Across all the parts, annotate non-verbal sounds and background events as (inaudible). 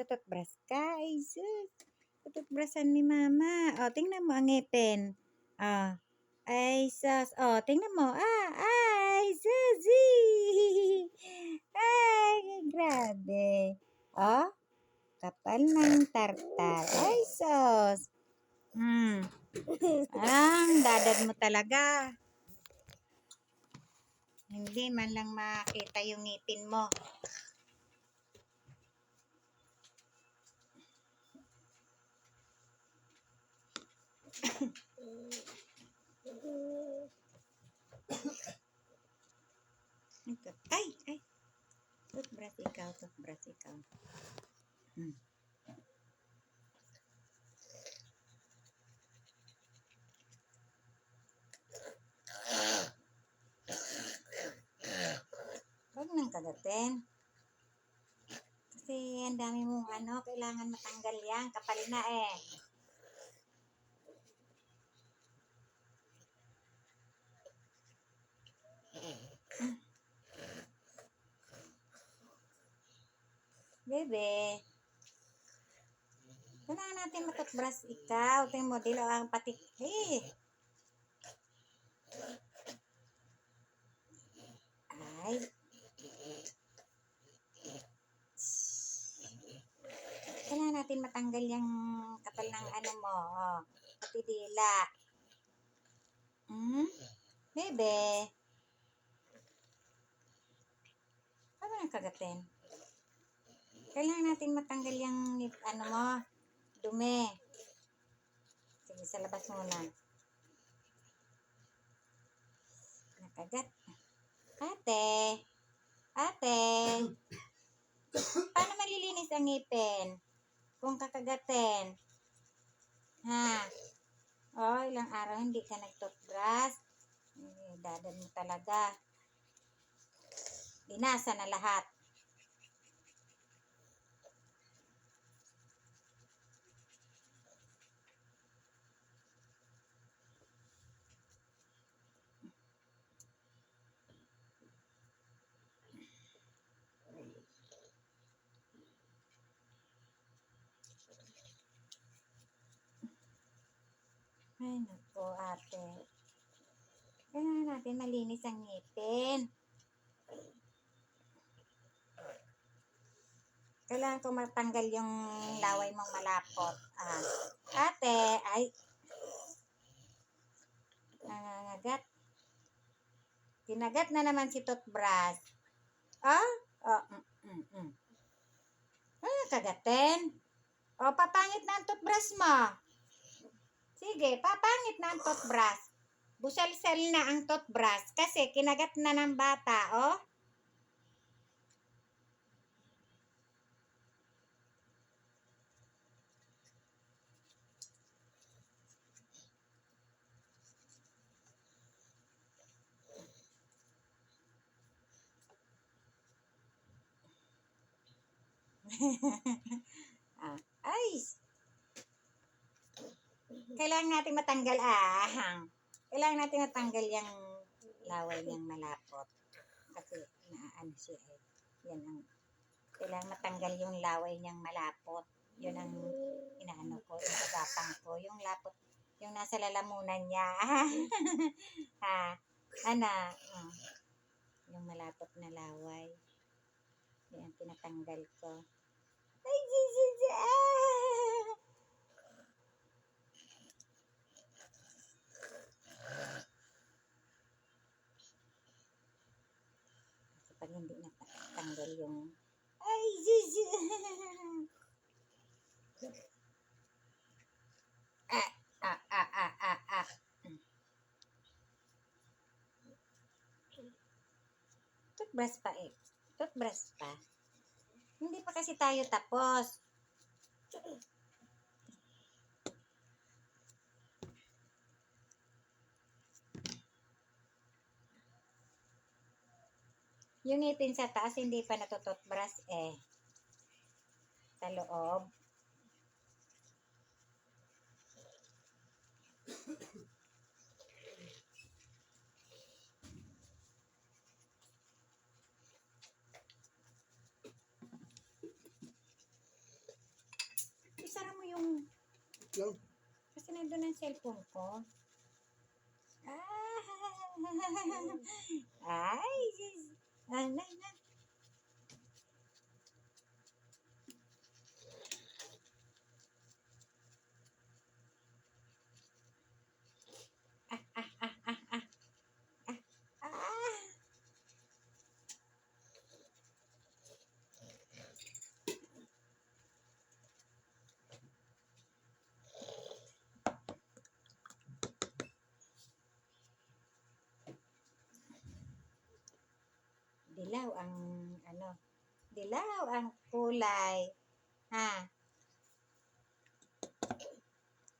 Tututbrush ka? Ay, sus. Tututbrushan ni mama. O, tingnan mo ang ngipin. O. Ay, sus. O, tingnan mo. Ah, ay, susi. (laughs) Ay, grabe. O, kapal ng tartar. Ay, sus. Hmm. Ang dadad mo talaga. Hindi man lang makita yung ngipin mo. Ay, ay. Toothbrush ikaw, toothbrush ikaw. Hmm. Huwag nang kagatin. Kasi ang dami mong ano, kailangan matanggal yan. Kapal na eh. Bebe. Kailangan natin matutbrush ikaw. Tingin mo, dilo ang patik. Eh. Ay. Kailangan natin matanggal yung kapal ng ano mo. Oh. Pati dila. Hmm? Bebe. Paano ang kagatin? Kailangan natin matanggal yung ano mo, dumi. Sige, sa labas muna. Nakagat. Ate. Ate. Paano malilinis ang ngipin? Kung kakagatin. Ha? Oh, ilang araw hindi ka nag-toothbrush. Eh, dadan mo talaga. Binasa na lahat. Ay, naku, ate. Kailangan natin malinis ang ngipin. Kailangan ko matanggal yung laway mong malapot. Ah, ate, ay. Nangangagat. Kinagat na naman si toothbrush. Ah? Oh, mm, mm, mm. Ano kagatin? O, papangit na ang toothbrush mo. Sige, papangit na ang toothbrush. Busal-sal na ang toothbrush kasi kinagat na ng bata, oh. (laughs) ah, ay! Kailangan natin matanggal, ah. Kailangan natin matanggal yung laway niyang malapot. Kasi, naano siya eh. Yan ang, kailangan matanggal yung laway niyang malapot. Yun ang inaano ko, inagapang ko. Yung lapot, yung nasa lalamunan niya. ha, (laughs) ano, mm, yung malapot na laway. Yan, tinatanggal ko. Ay, Jesus! Ah! Kasi pag hindi natanggal yung... Ay, Jesus! ah, ah, ah, ah, ah, ah. Toothbrush pa eh. Toothbrush pa. Hindi pa kasi tayo tapos. Yung ngipin sa taas, hindi pa natututbrush eh. Sa loob. lang. Kasi nandun ang cellphone ko. Ah! (laughs) Ay! sis. Ah, na, na. Ah, ah, ah, ah, ah. Ah, ah. Dilaw ang ano, dilaw ang kulay. Ha?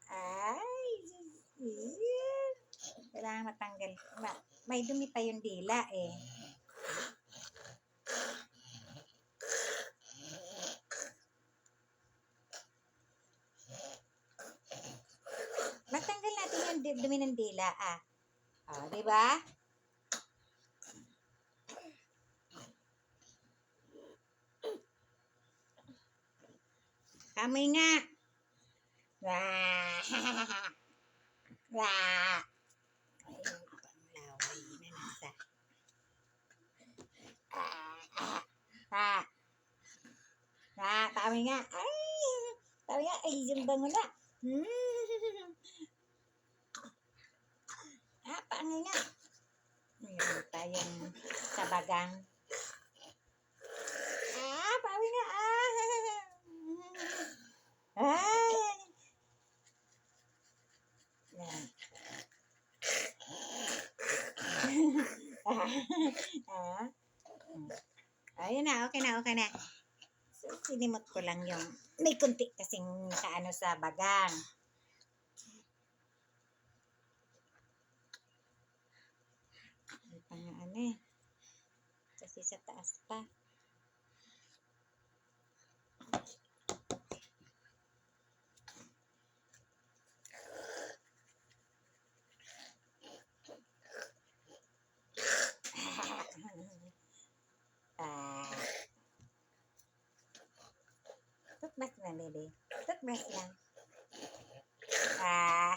Ay, Diyos. Kailangan matanggal. Ma, may dumi pa yung dila eh. Matanggal natin yung dumi ng dila ah. Oh, di ba? Kamay nga. Wah. Wah. Ay, panglaway (laughs) na nasa. Ah, ah, ah. Ah, kamay nga. Ay, kamay nga. Ay, yung bango na. Hmm. (laughs) Ah, paano nga? Mayroon tayong sabagang. Ah, paano nga? Ah. Ay! Yan. ah. Ayun na, okay na, okay na. So, sinimot ko lang yung may kunti kasing kaano sa bagang. Pa nga ano eh. Kasi sa taas pa. Ah. Toothbrush lang, baby. Toothbrush lang. Ah.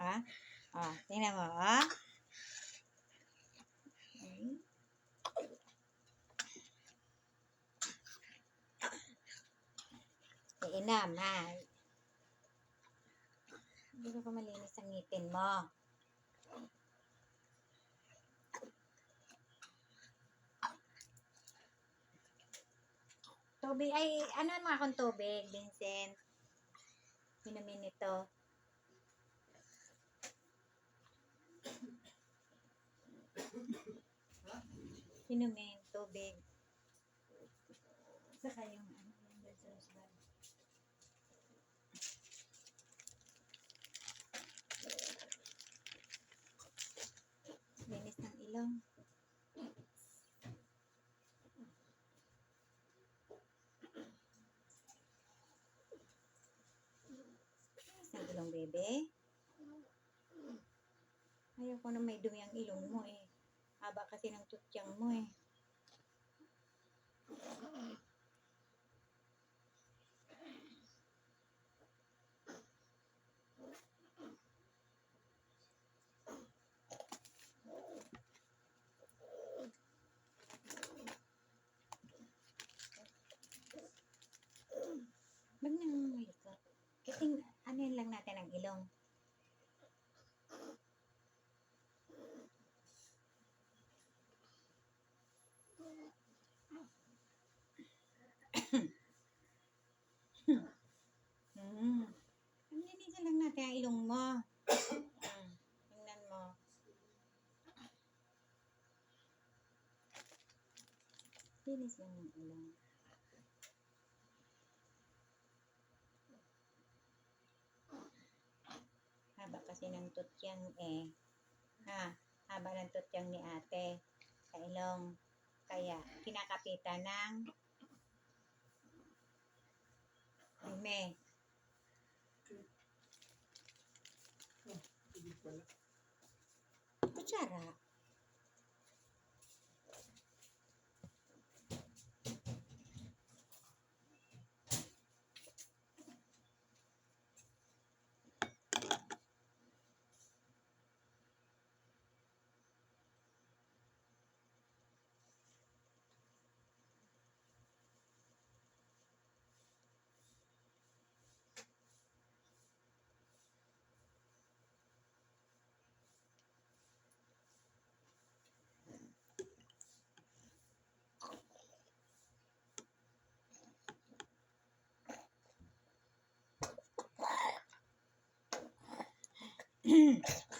Ha? Ah, tingnan mo, ah. Hmm. Iinam, ha? Hindi ko pa malinis ang ngipin mo. Tubig, ay, ano mga akong tubig, Vincent? Inumin ito. Inumin, tubig. Saka yung ano, yung reserves bag. Linis ng ilong. Linis ng ilong, bebe. Ayaw ko na may dumi ang ilong mo eh. Haba kasi ng tutyang mo eh. Wag nang malikot. Kasi ano yun lang natin ang ilong. Hmm. Ang linisan lang natin ang ilong mo. Tingnan mo. Linis lang ng ilong. tutyang eh. Ha, haba ng tutyang ni ate sa ilong. Kaya kinakapitan ng dumi. Kutsara. 嗯 (laughs)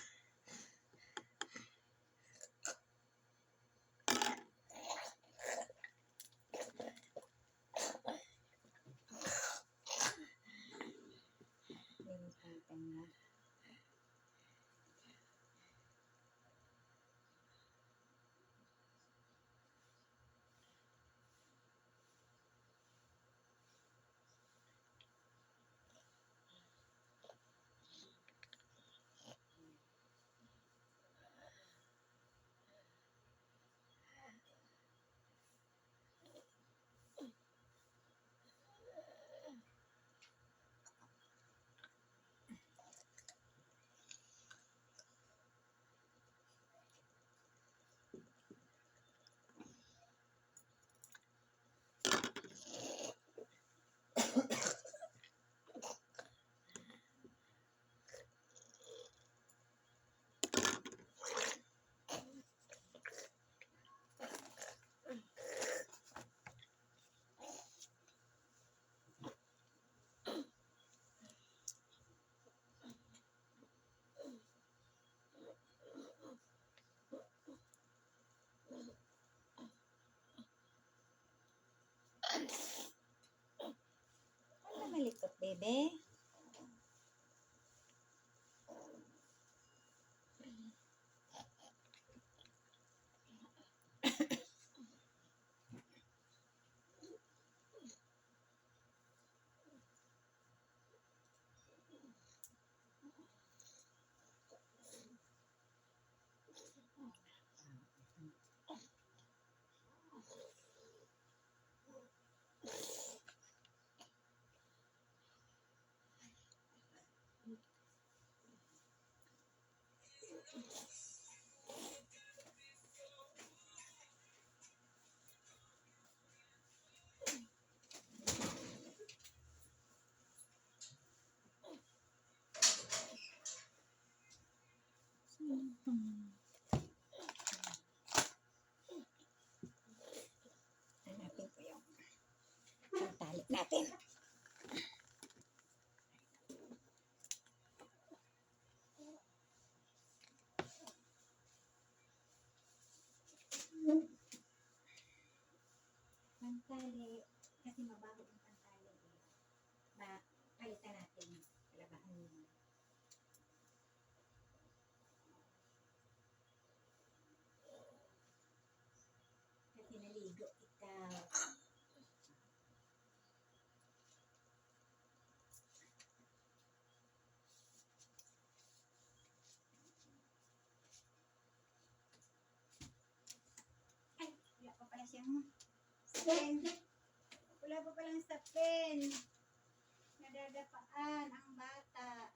siya. Pen. Wala pa palang sa pen. Nadadapaan ang bata.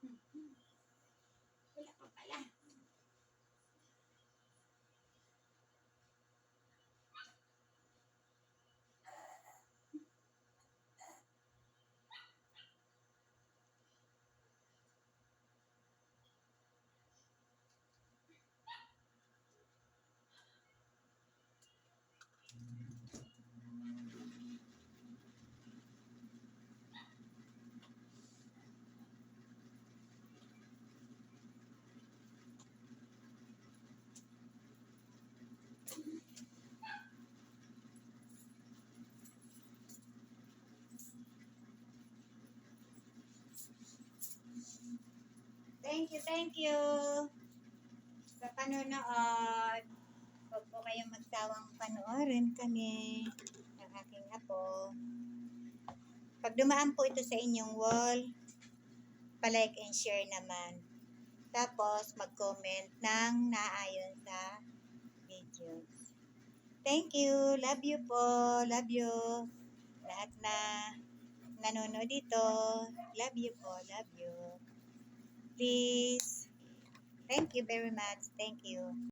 (laughs) Wala pa pala. Thank you, thank you sa panonood. Huwag po kayong magsawang panoorin kami ng aking apo. Pag dumaan po ito sa inyong wall, palike and share naman. Tapos, mag-comment ng naayon sa videos. Thank you. Love you po. Love you. Lahat na nanonood dito. Love you po. Love you. Please. Thank you very much. Thank you.